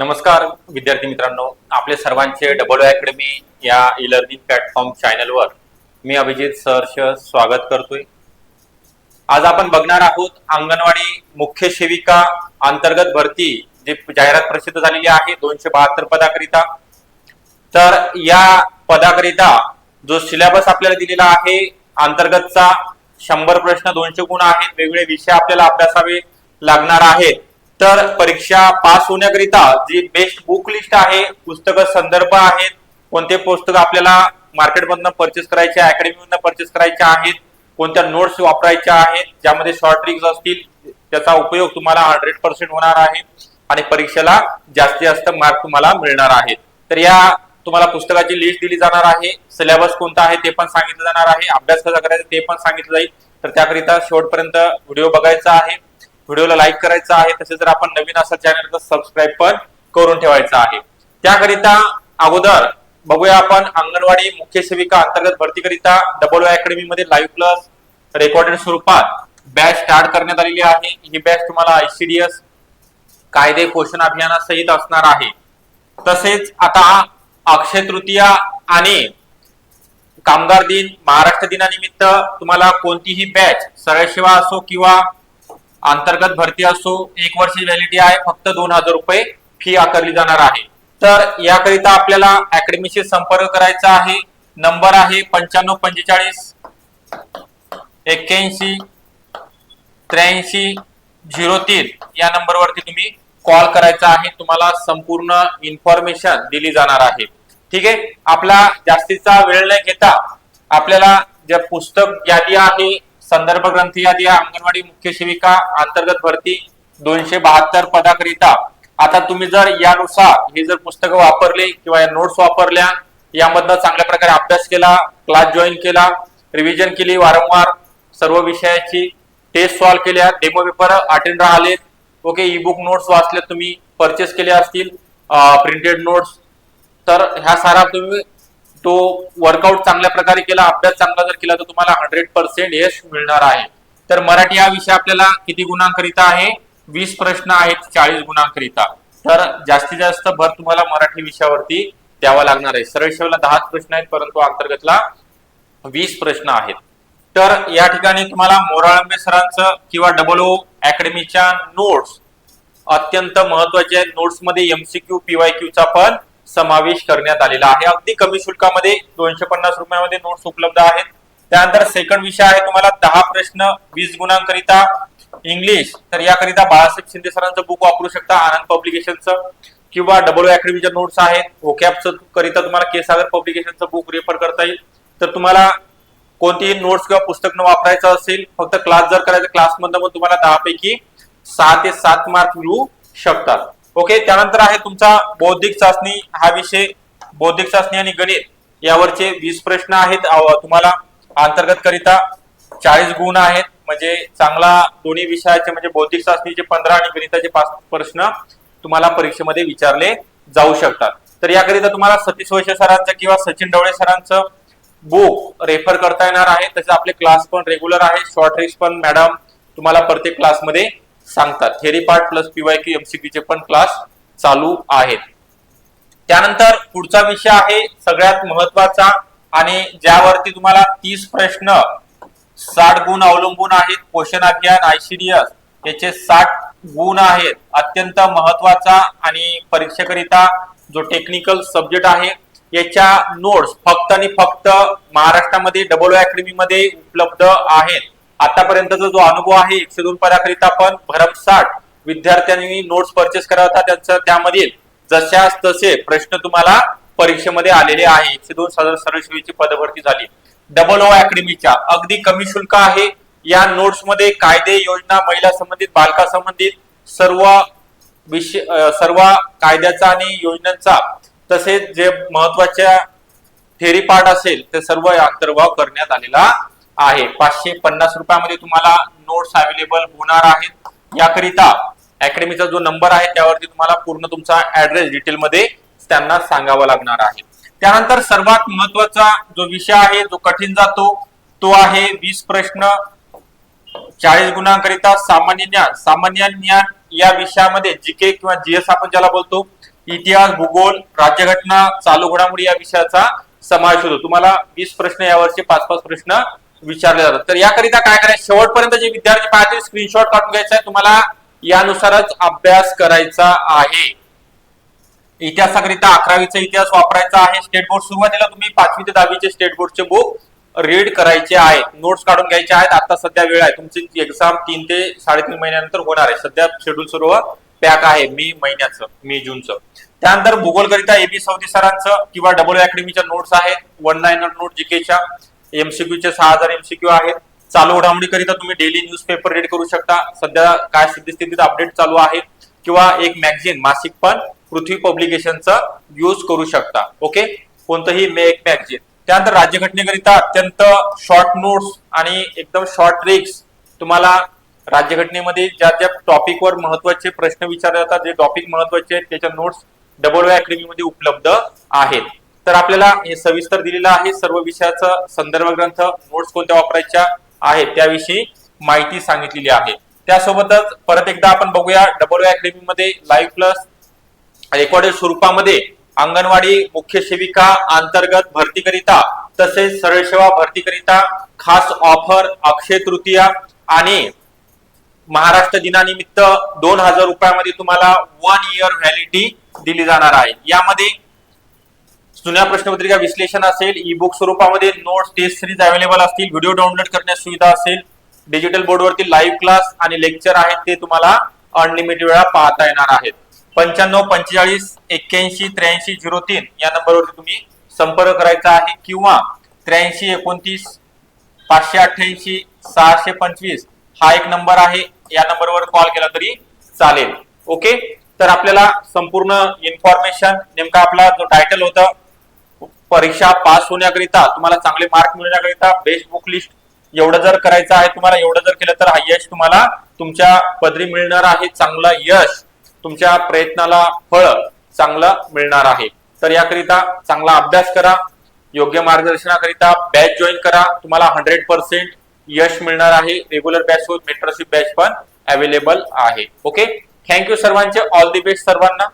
नमस्कार विद्यार्थी मित्रांनो. आपले सर्वांचे डबल अकॅडमी या ई लर्निंग प्लॅटफॉर्म चॅनलवर मी अभिजित सहर्ष स्वागत करतोय. आज आपण बघणार आहोत अंगणवाडी मुख्य सेविका अंतर्गत भरती जी जाहिरात प्रसिद्ध झालेली आहे दोनशे बहात्तर पदाकरिता. तर या पदाकरिता जो सिलेबस आपल्याला दिलेला आहे अंतर्गतचा शंभर प्रश्न दोनशे गुण आहेत वेगवेगळे विषय आपल्याला अभ्यासावे लागणार आहेत. तर परीक्षा पास होण्याकरिता जी बेस्ट बुक लिस्ट आहे पुस्तक संदर्भ आहेत कोणते पुस्तक आपल्याला मार्केटमधनं परचेस करायचे अकॅडमीमधनं परचेस करायचे आहेत कोणत्या नोट्स वापरायच्या आहेत ज्यामध्ये शॉर्ट ट्रिक्स असतील त्याचा उपयोग तुम्हाला हंड्रेड पर्सेंट होणार आहे आणि परीक्षेला जास्तीत जास्त मार्क तुम्हाला मिळणार आहेत तर या तुम्हाला पुस्तकाची लिस्ट दिली जाणार आहे. सिलेबस कोणता आहे ते पण सांगितलं जाणार आहे. अभ्यास कसा करायचा ते पण सांगितलं जाईल. तर त्याकरिता शेवटपर्यंत व्हिडिओ बघायचा आहे. व्हिडिओला लाईक करायचा आहे तसेच जर आपण नवीन असाल चॅनल तर सबस्क्राईब पण करून ठेवायचा आहे. त्याकरिता अगोदर बघूया आपण अंगणवाडी मुख्य सेविका अंतर्गत भरतीकरिता डबल अकॅडमी मध्ये लाईव्ह प्लस रेकॉर्डेड स्वरूपात बॅच स्टार्ट करण्यात आलेली आहे. ही बॅच तुम्हाला आयसीडीएस कायदे पोषण अभियानासहित असणार आहे. तसेच आता अक्षय तृतीया आणि कामगार दिन महाराष्ट्र दिनानिमित्त तुम्हाला कोणतीही बॅच सरळ सेवा असो किंवा अंतर्गत भरती असो एक वर्षी व्हॅलिडिटी आहे फक्त दोन हजार रुपये फी आकारली जाणार आहे. तर याकरिता आपल्याला अकॅडमीशी संपर्क करायचा आहे. नंबर आहे पंच्याण्णव पंचेचाळीस एक्क्याऐंशी त्र्याऐंशी झिरो तीन. या नंबरवरती तुम्ही कॉल करायचा आहे. तुम्हाला संपूर्ण इन्फॉर्मेशन दिली जाणार आहे. ठीक आहे? आपला जास्तीचा वेळ न घेता आपल्याला जे पुस्तक यादी आहे संदर्भ ग्रंथ यादी अंगणवाडी मुख्य सेविका अंतर्गत भरती दोनशे बहात्तर पदाकरिता. आता तुम्ही जर यानुसार हे जर पुस्तकं वापरले किंवा या नोट्स वापरल्या यामधनं चांगल्या प्रकारे अभ्यास केला क्लास जॉईन केला रिव्हिजन केली वारंवार सर्व विषयाची टेस्ट सॉल्व्ह केल्या डेमो पेपर अटेंड राहिलेत ओके ई बुक नोट्स वाचले तुम्ही परचेस केले असतील प्रिंटेड नोट्स तर ह्या सारा तुम्ही तो वर्कआउट चांगल्या प्रकारे केला अभ्यास चांगला जर केला तर तुम्हाला हंड्रेड पर्सेंट यश मिळणार आहे. तर मराठी हा विषय आपल्याला किती गुणांकरिता आहे? वीस प्रश्न आहेत चाळीस गुणांकरिता. तर जास्तीत जास्त भर तुम्हाला मराठी विषयावरती द्यावा लागणार आहे. सरळ शेवला दहाच प्रश्न आहेत परंतु अंतर्गतला वीस प्रश्न आहेत. तर या ठिकाणी तुम्हाला मोराळंबे सरांचं किंवा डबल ओ अकॅडमीच्या नोट्स अत्यंत महत्त्वाचे नोट्समध्ये एमसीक्यू पीवाय चा पण समावेश करण्यात आलेला आहे. अगदी कमी शुल्कामध्ये दोनशे पन्नास रुपयामध्ये नोट्स उपलब्ध आहेत. त्यानंतर सेकंड विषय आहे तुम्हाला दहा प्रश्न वीस गुणांकरिता इंग्लिश तर याकरिता बाळासाहेब शिंदे सरांचं बुक वापरू शकता आनंद पब्लिकेशनचं किंवा डबल अकॅडमीच्या नोट्स आहेत. ओकॅपचं करिता तुम्हाला केसागर पब्लिकेशनचं बुक रेफर करता येईल. तर तुम्हाला कोणतीही नोट्स किंवा पुस्तक न वापरायचं असेल फक्त क्लास जर करायचं क्लासमधनं पण तुम्हाला दहा पैकी सहा ते सात मार्क मिळू शकतात. ओके त्यानंतर आहे तुमचा बौद्धिक चाचणी. हा विषय बौद्धिक चाचणी आणि गणित यावरचे वीस प्रश्न आहेत. तुम्हाला अंतर्गत करिता चाळीस गुण आहेत. म्हणजे चांगला दोन्ही विषयाचे म्हणजे बौद्धिक चाचणीचे पंधरा आणि गणिताचे पाच प्रश्न तुम्हाला परीक्षेमध्ये विचारले जाऊ शकतात. तर याकरिता तुम्हाला सतीश वैश्य सरांचं किंवा सचिन ढवळे सरांचं बुक रेफर करता येणार आहे. तसे आपले क्लास पण रेग्युलर आहे. शॉर्ट रिक्स पण मॅडम तुम्हाला प्रत्येक क्लासमध्ये सांगतात. Theory part plus PY Q MCQ चे पण क्लास चालू आहेत. त्यानंतर पुढचा विषय आहे सगळ्यात महत्त्वाचा आणि ज्यावरती तुम्हाला तीस प्रश्न साठ गुण अवलंबून आहेत पोषण अभियान आयसीडीएस याचे साठ गुण आहेत अत्यंत महत्त्वाचा आणि परीक्षेकरिता जो टेक्निकल सब्जेक्ट आहे याच्या नोट्स फक्त आणि फक्त महाराष्ट्रामध्ये डबल अकॅडमी मध्ये उपलब्ध आहेत. आतापर्यंतचा जो अनुभव आहे एकशे दोन पदाकरिता आपण भरमसाठ विद्यार्थ्यांनी नोट्स परचेस करा होता. त्यांचं त्यामधील जशास तसे प्रश्न तुम्हाला परीक्षेमध्ये आलेले आहे. एकशे दोन सरळ सरळ पदभरती झाली. डबल ओ अकॅडमीच्या अगदी कमी शुल्क आहे. या नोट्समध्ये कायदे योजना महिला संबंधित बालका संबंधित सर्व विषय सर्व कायद्याचा आणि योजनांचा तसेच जे महत्त्वाच्या थेरी पार्ट असेल ते सर्व अंतर्भाव करण्यात आलेला आहे. पाचशे पन्नास रुपयामध्ये तुम्हाला नोट्स अवेलेबल होणार आहेत. याकरिता अकॅडमीचा जो नंबर आहे त्यावरती तुम्हाला पूर्ण तुमचा ऍड्रेस डिटेल मध्ये त्यांना सांगावा लागणार आहे. त्यानंतर सर्वात महत्त्वाचा जो विषय आहे जो कठीण जातो तो आहे वीस प्रश्न. चाळीस गुणांकरिता सामान्य ज्ञान. सामान्य ज्ञान या विषयामध्ये जीके किंवा जीएस आपण ज्याला बोलतो इतिहास भूगोल राज्यघटना चालू घडामोडी या विषयाचा समावेश होतो. तुम्हाला वीस प्रश्न यावरचे पाच पाच प्रश्न विचारले जातात तर याकरिता काय करायचं? शेवटपर्यंत जे विद्यार्थी पाहतील स्क्रीनशॉट काढून घ्यायचा आहे. तुम्हाला यानुसारच अभ्यास करायचा आहे. इतिहासाकरिता अकरावीचा इतिहास वापरायचा आहे. स्टेट बोर्ड सुरुवातीला तुम्ही पाचवी ते दहावीचे स्टेट बोर्डचे बुक रीड करायचे आहेत. नोट्स काढून घ्यायचे आहेत. आता सध्या वेळ आहे. तुमची एक्झाम तीन ते साडेतीन महिन्यानंतर होणार आहे. सध्या शेड्यूल सर्व पॅक आहे मे महिन्याचं मे जूनचं. त्यानंतर भूगोलकरिता एबी सौदी सरांचं किंवा डबल अकॅडमीच्या नोट्स आहेत. वन लाईनर नोट जीकेच्या एमसीक्यूचे सहा हजार एमसीक्यू आहेत. चालू घडामोडी करिता तुम्ही डेली न्यूज पेपर रीड करू शकता. सध्या काय सद्यस्थितीत अपडेट चालू आहे किंवा एक मॅगझिन मासिक पण पृथ्वी पब्लिकेशनचा यूज करू शकता. ओके कोणतंही मे एक मॅगझिन त्यानंतर राज्यघटनेकरिता अत्यंत शॉर्ट नोट्स आणि एकदम शॉर्ट ट्रिक्स तुम्हाला राज्यघटनेमध्ये ज्या ज्या टॉपिकवर महत्त्वाचे प्रश्न विचारले जातात जे टॉपिक महत्त्वाचे आहेत त्याच्या नोट्स डबल अकॅडमी मध्ये उपलब्ध आहेत. तर आपल्याला हे सविस्तर दिलेलं आहे. सर्व विषयाचं संदर्भ ग्रंथ नोट्स कोणत्या वापरायच्या आहेत त्याविषयी माहिती सांगितलेली आहे. त्यासोबतच परत एकदा आपण बघूया डबल अकॅडमी मध्ये लाईव्ह प्लस रेकॉर्डेड स्वरूपामध्ये अंगणवाडी मुख्य सेविका अंतर्गत भरतीकरिता तसेच सरळ सेवा भरतीकरिता खास ऑफर अक्षय तृतीया आणि महाराष्ट्र दिनानिमित्त दोन हजार रुपयामध्ये तुम्हाला वन इयर व्हॅलिडिटी दिली जाणार आहे. यामध्ये जुन्या प्रश्नपत्रिका विश्लेषण असेल ई बुक स्वरूपामध्ये नोट्स टेस्ट सिरीज अवेलेबल असतील व्हिडिओ डाउनलोड करण्याची सुविधा असेल डिजिटल बोर्डवरती लाईव्ह क्लास आणि लेक्चर आहेत ते तुम्हाला अनलिमिटेड वेळा पाहता येणार आहेत. पंच्याण्णव पंचेचाळीस एक्क्याऐंशी त्र्याऐंशी झिरो तीन या नंबरवरती तुम्ही संपर्क करायचा आहे किंवा त्र्याऐंशी एकोणतीस पाचशे अठ्ठ्याऐंशी सहाशे पंचवीस हा एक नंबर आहे. या नंबरवर कॉल केला तरी चालेल. ओके तर आपल्याला संपूर्ण इन्फॉर्मेशन नेमका आपला जो टायटल होता परीक्षा पास होण्याकरिता तुम्हाला चांगले मार्क मिळण्याकरिता बेस्ट बुक लिस्ट एवढं जर करायचं आहे तुम्हाला एवढं जर केलं तर हा यश तुम्हाला तुमच्या पदरी मिळणार आहे चांगलं यश तुमच्या प्रयत्नाला फळ चांगलं मिळणार आहे. तर याकरिता चांगला अभ्यास करा योग्य मार्गदर्शनाकरिता बॅच जॉईन करा तुम्हाला हंड्रेड पर्सेंट यश मिळणार आहे. रेग्युलर बॅच होत मेंटरशिप बॅच पण अवेलेबल आहे. ओके थँक्यू सर्वांचे. ऑल दी बेस्ट सर्वांना.